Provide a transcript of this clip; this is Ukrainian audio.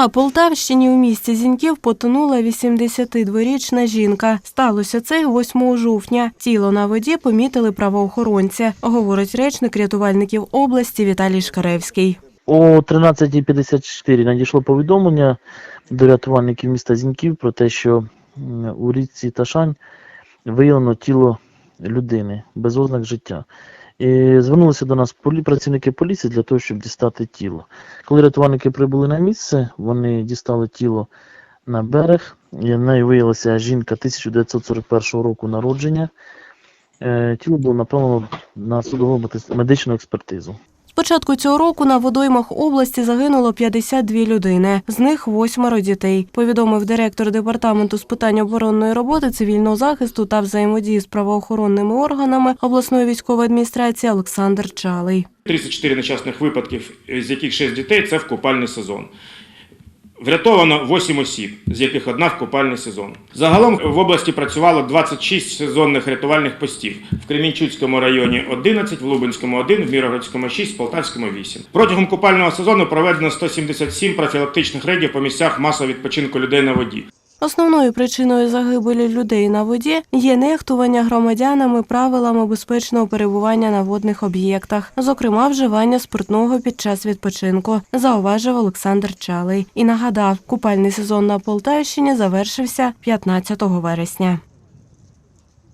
На Полтавщині у місті Зіньків потонула 82-річна жінка. Сталося це 8 жовтня. Тіло на воді помітили правоохоронці, говорить речник рятувальників області Віталій Шкаревський. О 13.54 надійшло повідомлення до рятувальників міста Зіньків про те, що у річці Ташань виявлено тіло людини без ознак життя. І звернулися до нас працівники поліції для того, щоб дістати тіло. Коли рятувальники прибули на місце, вони дістали тіло на берег. І в неї виявилася жінка 1941 року народження. Е, Тіло було направлено на судову медичну експертизу. Початку цього року на водоймах області загинуло 52 людини, з них восьмеро дітей. Повідомив директор департаменту з питань оборонної роботи, цивільного захисту та взаємодії з правоохоронними органами обласної військової адміністрації Олександр Чалий. 34 нещасних випадків, з яких 6 дітей це в купальний сезон. Врятовано 8 осіб, з яких одна в купальний сезон. Загалом в області працювало 26 сезонних рятувальних постів. В Кремінчуцькому районі 11, в Лубенському 1, в Міроградському 6, в Полтавському 8. Протягом купального сезону проведено 177 профілактичних рейдів по місцях масового відпочинку людей на воді. Основною причиною загибелі людей на воді є нехтування громадянами правилами безпечного перебування на водних об'єктах, зокрема вживання спиртного під час відпочинку, зауважив Олександр Чалий і нагадав, купальний сезон на Полтавщині завершився 15 вересня.